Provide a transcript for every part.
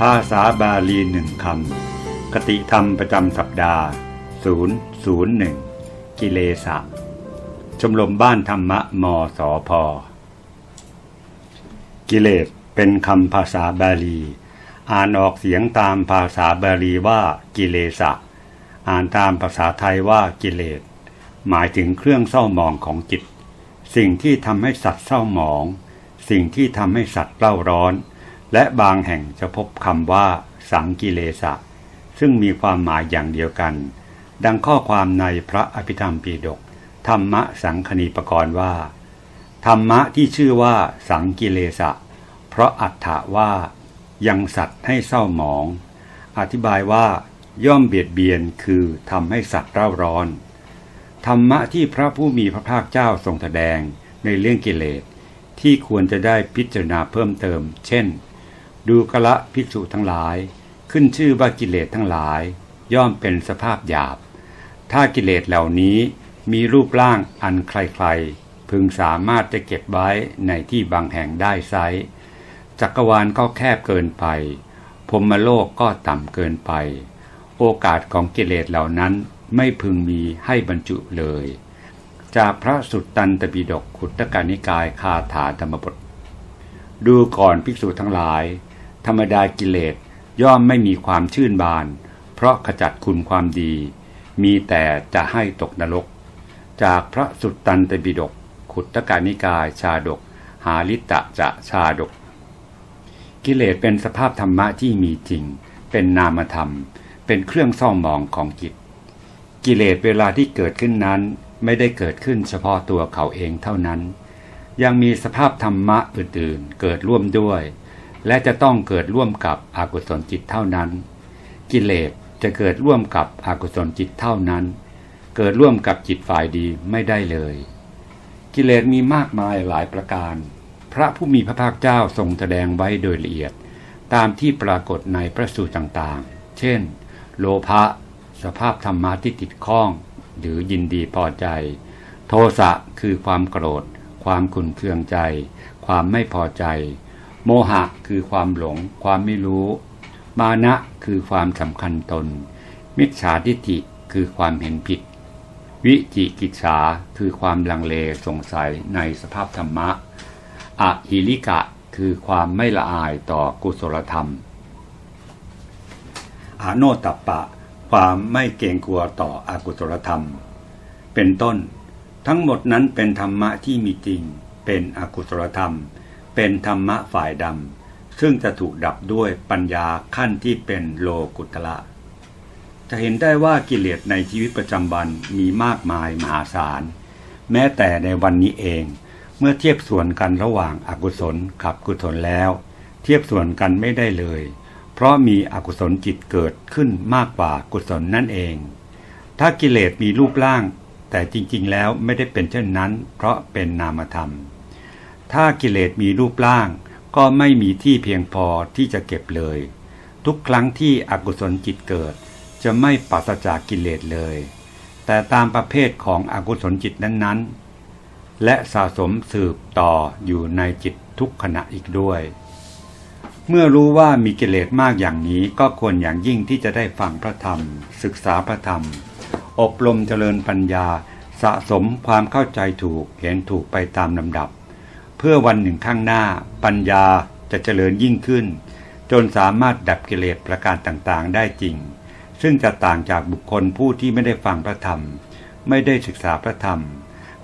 ภาษาบาลีหนึ่งคำคติธรรมประจำสัปดาห์ 001 กิเลสะ ชมรมบ้านธรรมะมสอพกิเลสเป็นคำภาษาบาลี อ่านออกเสียงตามภาษาบาลีว่ากิเลสะ อ่านตามภาษาไทยว่ากิเลส หมายถึงเครื่องเศร้าหมองของจิต สิ่งที่ทำให้สัตว์เศร้าหมอง สิ่งที่ทำให้สัตว์เล่าร้อน และบางแห่งจะพบคำว่า สังกิเลสะ ซึ่งมีความหมายอย่างเดียวกัน ดังข้อความในพระอภิธรรมปีดก ธรรมะสังคณีปกรณ์ว่า ธรรมะที่ชื่อว่าสังกิเลสะ เพราะอัตถะว่า ยังสัตว์ให้เศร้าหมอง อธิบายว่าย่อมเบียดเบียนคือทำให้สัตว์เร่าร้อน ธรรมะที่พระผู้มีพระภาคเจ้าทรงแสดงในเรื่องกิเลส ที่ควรจะได้พิจารณาเพิ่มเติม เช่น ดูกละภิกษุทั้งหลาย ขึ้นชื่อว่ากิเลสทั้งหลาย ย่อมเป็นสภาพหยาบ ถ้ากิเลสเหล่านี้มีรูปร่างอันใครๆ พึงสามารถจะเก็บไว้ในที่บางแห่งได้ไซจักรวาลก็แคบเกินไปพรมโลกก็ต่ำเกินไป โอกาสของกิเลสเหล่านั้นไม่พึงมีให้บรรจุเลย จากพระสุตตันตปิฎกขุตตกานิกายคาถาธรรมบท ดูก่อนภิกษุทั้งหลาย ธรรมดากิเลสย่อมไม่มีความชื่นบาน เพราะขจัดคุณความดี มีแต่จะให้ตกนรก จากพระสุตตันตปิฎกขุตตกานิกายชาดก หาลิตะจะชาดก กิเลสเป็นสภาพธรรมะที่มีจริง เป็นนามธรรม เป็นเครื่องเศร้าหมองของจิต กิเลสเวลาที่เกิดขึ้นนั้นไม่ได้เกิดขึ้นเฉพาะตัวเขาเองเท่านั้น ยังมีสภาพธรรมะอื่นๆ เกิดร่วมด้วย และจะต้องเกิดร่วมกับอกุศลจิตเท่านั้น กิเลสจะเกิดร่วมกับอกุศลจิตเท่านั้น เกิดร่วมกับจิตฝ่ายดีไม่ได้เลย กิเลสมีมากมายหลายประการ พระผู้มีพระภาคเจ้าทรงแสดงไว้โดยละเอียด ตามที่ปรากฏในพระสูตรต่างๆ เช่น โลภะสภาพธรรมะที่ติดข้อง หรือยินดีพอใจ โทสะคือความโกรธ ความขุ่นเคืองใจ ความไม่พอใจ โมหะคือความหลง ความไม่รู้ มานะคือความสำคัญตน มิจฉาทิฏฐิคือความเห็นผิด วิจิกิจฉาคือความลังเลสงสัยในสภาพธรรมะอะหิริกะคือความไม่ละอายต่อกุศลธรรมอาโนตัปปะ ความไม่เกรงกลัวต่ออกุศลธรรม เป็นต้น ทั้งหมดนั้นเป็นธรรมะที่มีจริง เป็นอกุศลธรรม เป็นธรรมะฝ่ายดำซึ่งจะถูกดับด้วยปัญญาขั้นที่เป็นโลกุตละ จะเห็นได้ว่ากิเลสในชีวิตประจำวันมีมากมายมหาศาล แม้แต่ในวันนี้เอง เมื่อเทียบส่วนกันระหว่างอากุศลกับกุศลแล้ว เทียบส่วนกันไม่ได้เลย เพราะมีอกุศลจิตเกิดขึ้นมากกว่ากุศลนั่นเอง ถ้ากิเลสมีรูปร่าง แต่จริงๆแล้วไม่ได้เป็นเช่นนั้น เพราะเป็นนามธรรม ถ้ากิเลสมีรูปร่าง ก็ไม่มีที่เพียงพอที่จะเก็บเลย ทุกครั้งที่อกุศลจิตเกิด จะไม่ปราศจากกิเลสเลย แต่ตามประเภทของอกุศลจิตนั้นๆ และสะสมสืบต่ออยู่ในจิตทุกขณะอีกด้วย เมื่อรู้ว่ามีกิเลสมากอย่างนี้ก็ควรอย่างยิ่งที่จะได้ฟังพระธรรม ศึกษาพระธรรม อบรมเจริญปัญญาสะสมความเข้าใจถูกเห็นถูกไปตามลำดับ เพื่อวันหนึ่งข้างหน้า ปัญญาจะเจริญยิ่งขึ้น จนสามารถดับกิเลสประการต่างๆ ได้จริง ซึ่งจะต่างจากบุคคลผู้ที่ไม่ได้ฟังพระธรรม ไม่ได้ศึกษาพระธรรม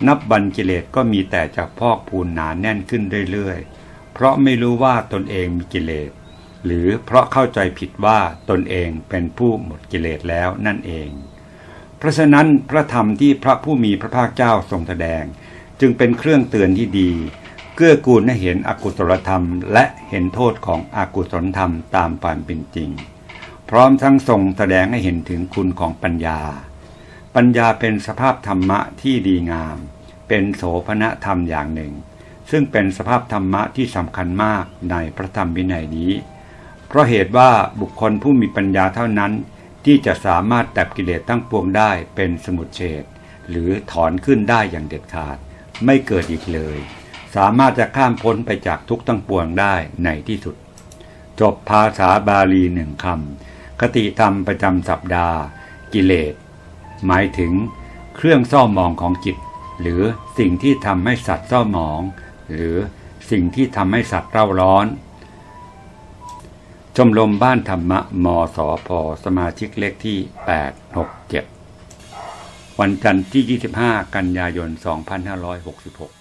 นับบันกิเลสก็มีแต่จะพอกพูนหนาแน่นขึ้นเรื่อยๆ เพราะไม่รู้ว่าตนเองมีกิเลสหรือเพราะเข้าใจผิดว่าตนเองเป็นผู้หมดกิเลสแล้วนั่นเอง เพราะฉะนั้นพระธรรมที่พระผู้มีพระภาคเจ้าทรงแสดง จึงเป็นเครื่องเตือนที่ดี กื้อกูลให้เห็นอกุศลธรรม และเห็นโทษของอกุศลธรรมตามความเป็นจริง พร้อมทั้งทรงแสดงให้เห็นถึงคุณของปัญญา ปัญญาเป็นสภาพธรรมะที่ดีงาม เป็นโสภณธรรมอย่างหนึ่ง ซึ่งเป็นสภาพธรรมะที่สำคัญมากในพระธรรมวินัยนี้ เพราะเหตุว่าบุคคลผู้มีปัญญาเท่านั้น ที่จะสามารถดับกิเลสทั้งปวงได้เป็นสมุทเฉดหรือถอนขึ้นได้อย่างเด็ดขาด ไม่เกิดอีกเลย สามารถจะข้ามพ้นไปจากทุกข์ทั้งปวงได้ในที่สุด จบภาษาบาลีหนึ่งคำคติธรรมประจำสัปดาห์ กิเลส หมายถึง เครื่องเศร้าหมองของจิต หรือสิ่งที่ทำให้สัตว์เศร้าหมอง หรือสิ่งที่ทำให้สัตว์เร่าร้อนชมรมบ้านธรรมะมสพสมาชิกเลขที่ 867 วันจันทร์ที่ 25 กันยายน 2566